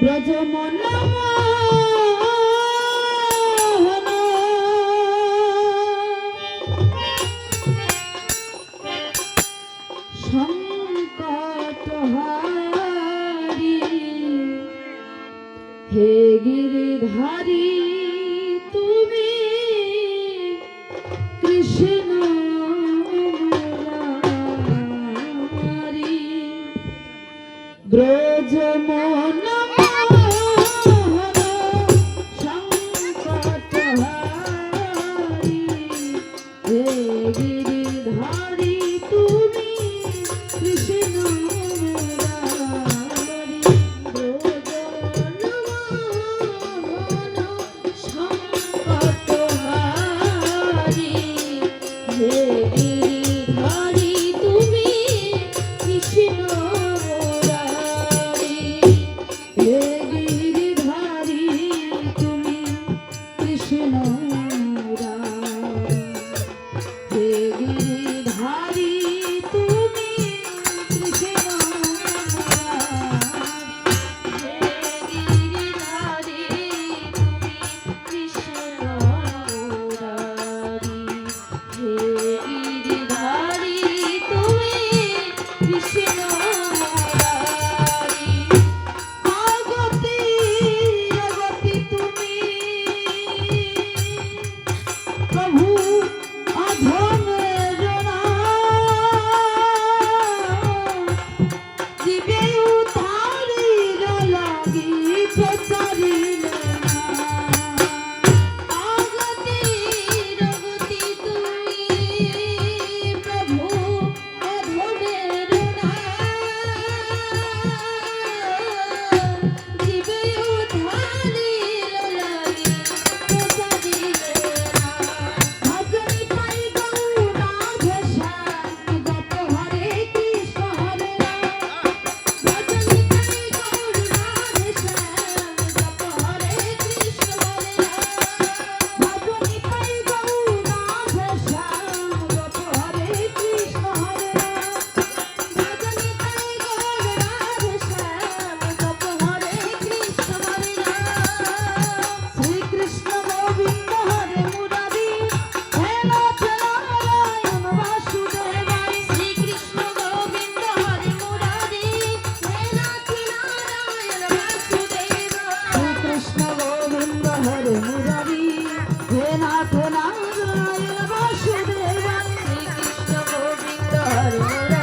ব্রজমনা সংকট হারি হে গিরিধারী তুমি কৃষ্ণ ব্রজ মন Vamos! নাথ নারায়ণ বাসুদেব শ্রীকৃষ্ণ গোবিন্দ হরে।